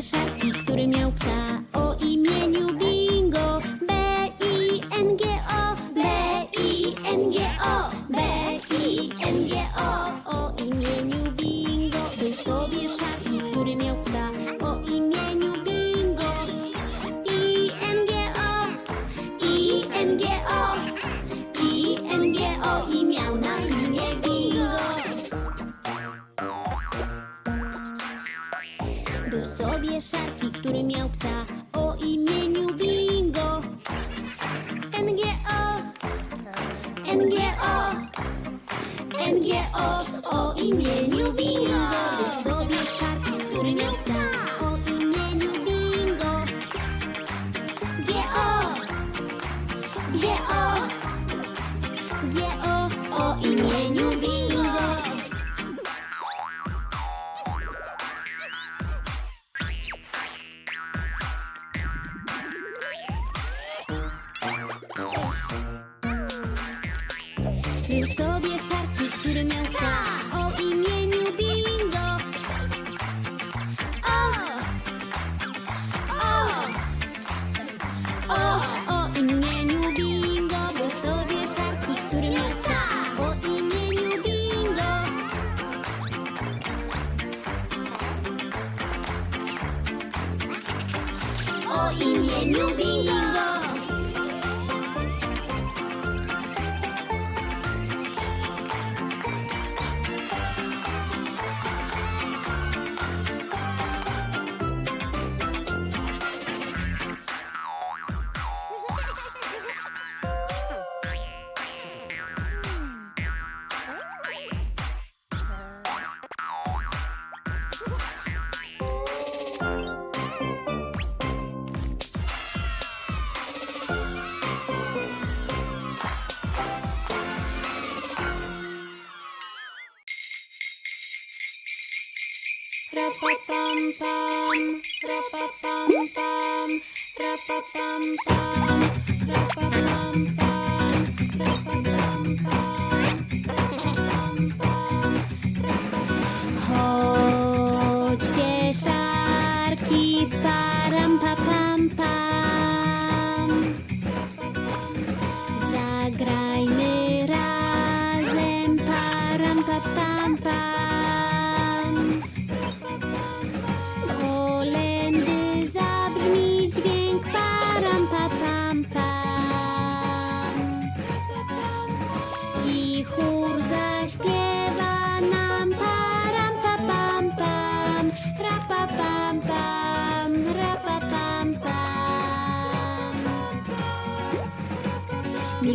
mieszarki, który miał psa o imieniu Bingo. B-I-N-G-O, B-I-N-G-O, B-I-N-G-O. O imieniu Bingo był sobie szarki, który miał psa o imieniu Bingo. I-N-G-O, I-N-G-O, I-N-G-O, I-N-G-O. 别熬。rapa pam pam rapa pam pam rapa pam pam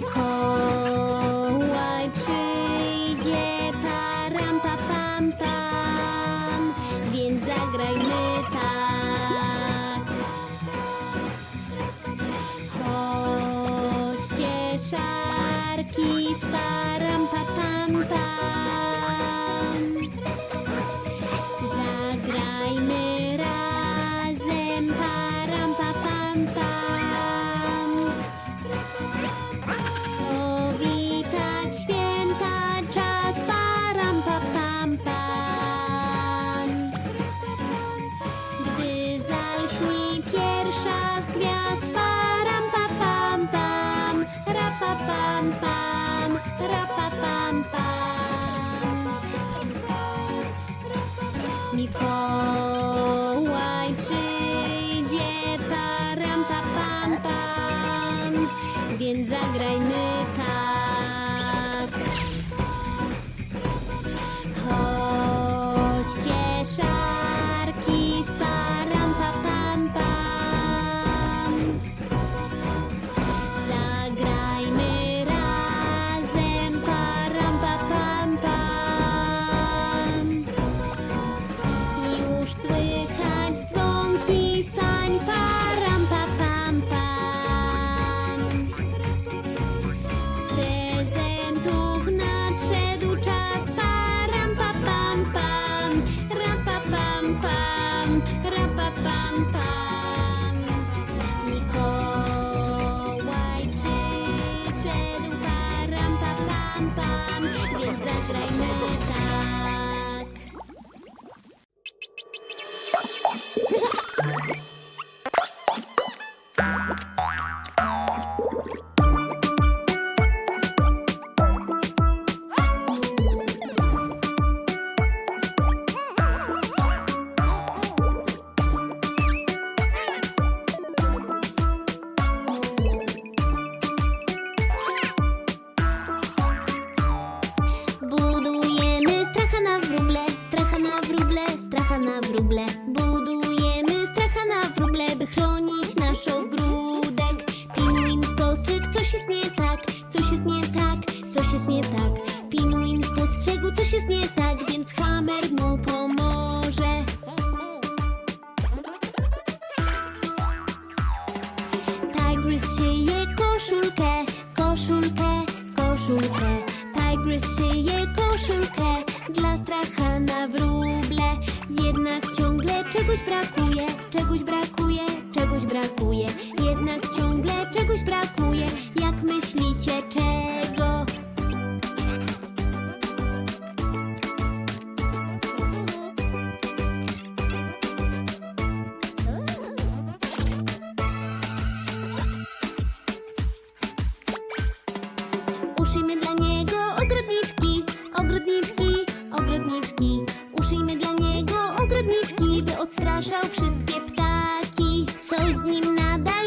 call fire. nada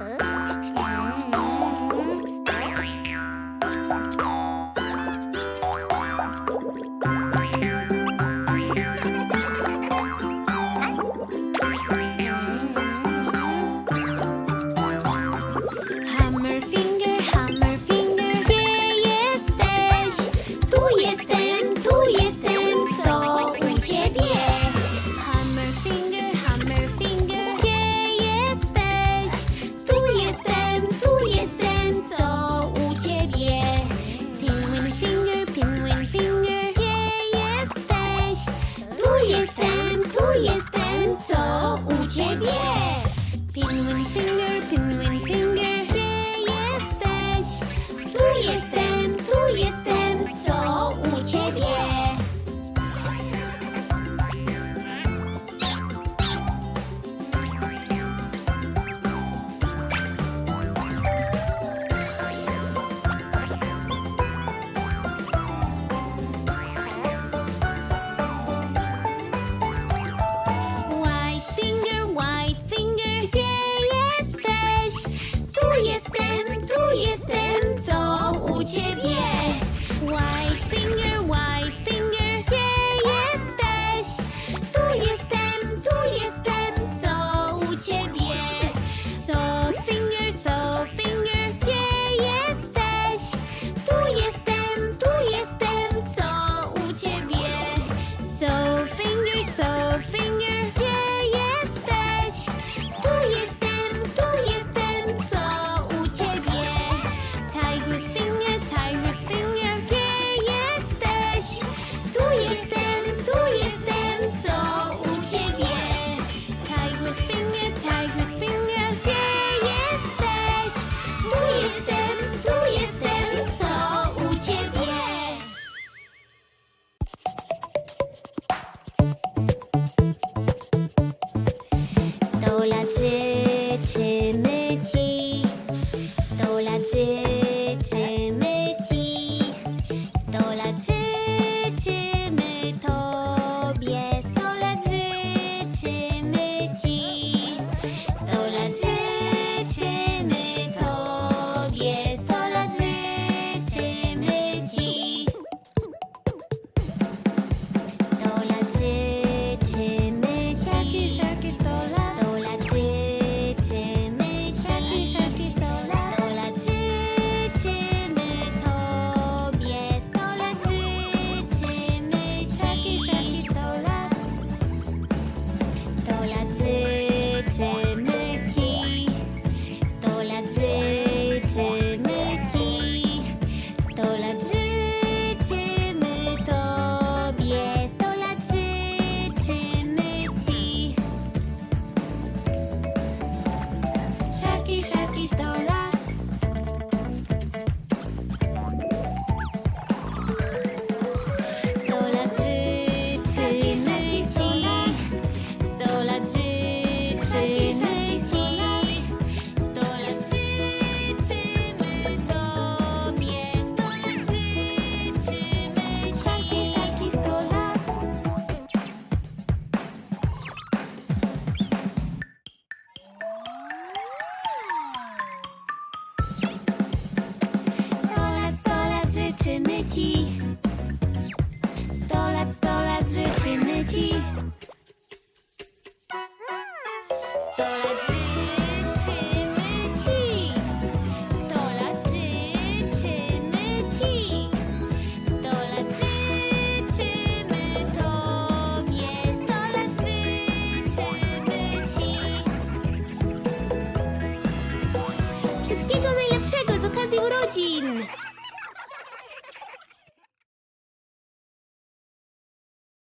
어? Chế Bye.